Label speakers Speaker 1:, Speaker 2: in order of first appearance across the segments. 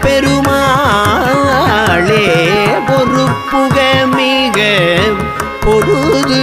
Speaker 1: பெருமாளே பொறுப்புக மிக பொருது.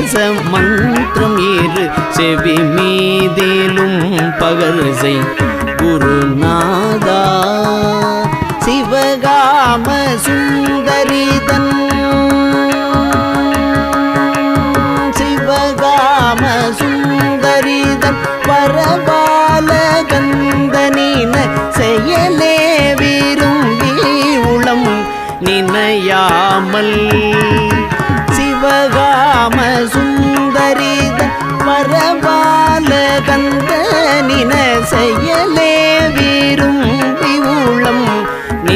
Speaker 1: உபதேச மந்திரம் இரு செவி மீதிலும் பகர்சை குருநாதா சிவகாம சுந்தரிதன்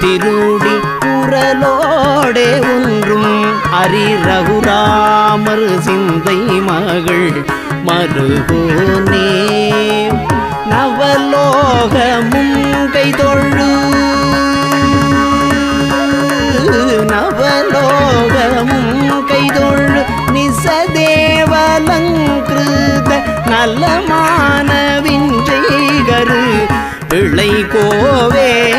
Speaker 1: திருடி குரலோடே ஒன்றும் அரி ரகுராமர் சிந்தை மகள் மருகோனே. நவலோகமும் கைதொழு. நவலோகமும் கைதொழு. நிசதேவலங்கிருத நலமான விஞ்சைகரு பிள்ளை கோவே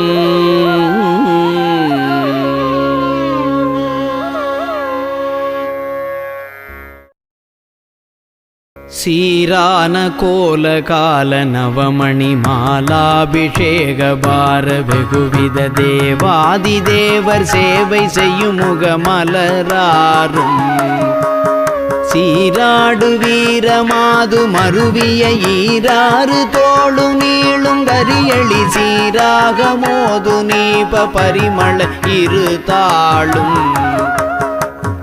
Speaker 1: சீரான கோல கால நவமணி மாலாபிஷேக பார வெகுவித தேவாதி தேவர் சேவை செய்யும் முகமலராரும். சீராடு வீரமாது மருவிய ஈராறு தோளு நீளும் கரியளி சீராக மோது நீப பரிமள இரு தாளும்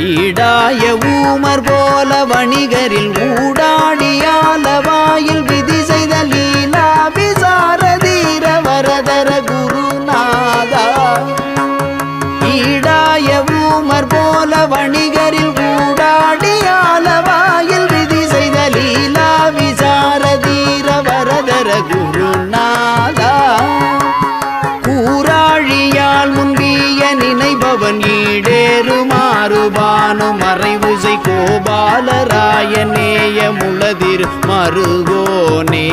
Speaker 1: ஈடாய ஊமர் போல வணிகரில் ஊடாடியால வாயில் விதி செய்த லீலா விசாரதீர வரதர குருநாதா. ஈடாய ஊமர் போல வணிகரில் ஊடாடியால வாயில் விதி செய்த லீலா விசாரதீர வரதர குருநாதா. கூறாழியால் முன்பிய நினைபவன் ஈடேறுமா? ஈடேறுமாறுபானு மறைவுசை கோபாலராயநேய முளதிர் மருகோனே.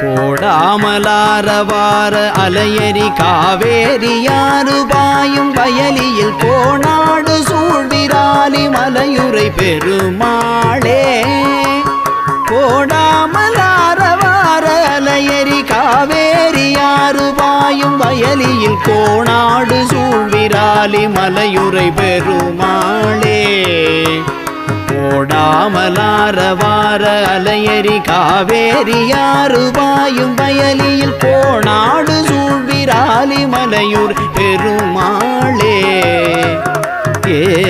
Speaker 1: கோடாமலாரவார அலையரி காவேரியாறு பாயும் வயலியில் கோணாடு சூழ்விராலி மலையுரை பெருமாளே. கோடாமலாரவார அலையரி காவேரியாறு பாயும் கோணாடு சூழ்விராலி மலையுரை பெருமாளே. கோடாமலாரவார அலையரி காவேரி யாரு வாயும் வயலியில் கோணாடு சூழ்விராலி மலையூர் பெருமாளே. ஏ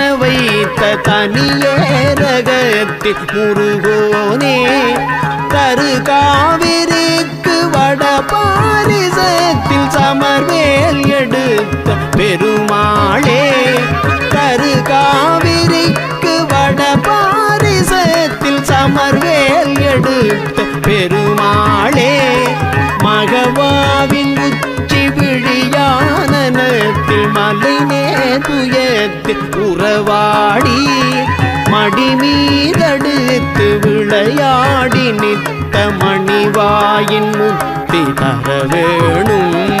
Speaker 1: வைத்த தனியேரகத்தின் முருகோனே தரு காவிரிக்கு வட பாரிசத்தில் சமர்வேல் எடுத்த பெருமாளே தரு காவிரிக்கு வட பாரிசத்தில் சமர்வேல் எடுத்த பெருமாளே மகவாவி மாலினே மலை உறவாடி மடிமீதடுத்து விளையாடி நித்த மணிவாயின் முத்தி தர வேணும்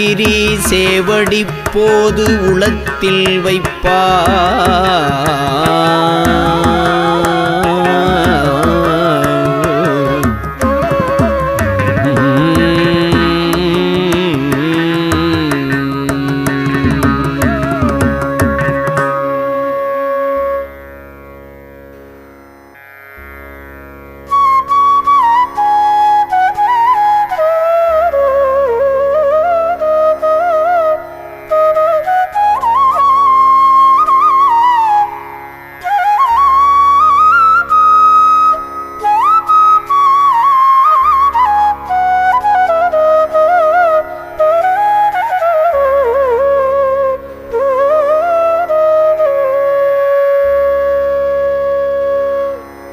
Speaker 1: அருணகிரி சேவடி போது உளத்தில் வைப்பா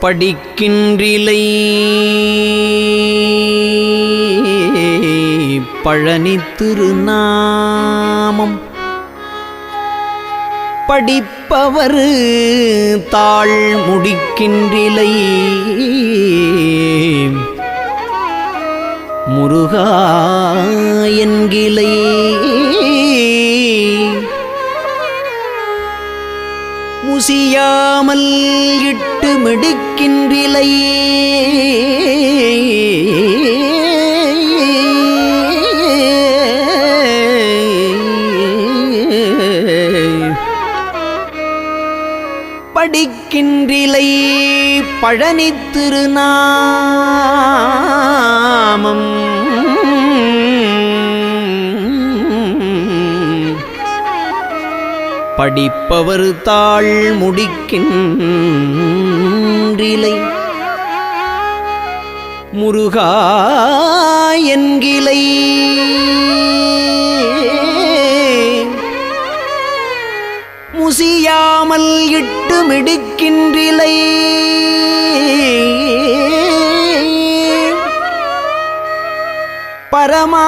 Speaker 1: படிக்கின்றிலை. பழனி திருநாமம் படிப்பவர் தாழ் முடிக்கின்றிலை. முருகா என்கிலை. முசியாமல் இட்டு மிடிக்கின்றிலை படிக்கின்றிலை பழனி திருநாமம். படிப்பவர் தாழ் முடிக்கின்றிலை. முருகா என்கிலை. முசியாமல் இட்டு மிடுக்கின்றிலை. பரமா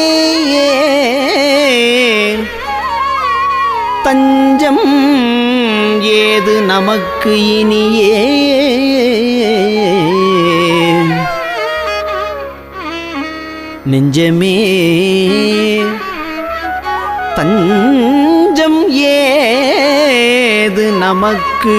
Speaker 1: நமக்கு இனியே. நெஞ்சமே தஞ்சம் ஏது நமக்கு?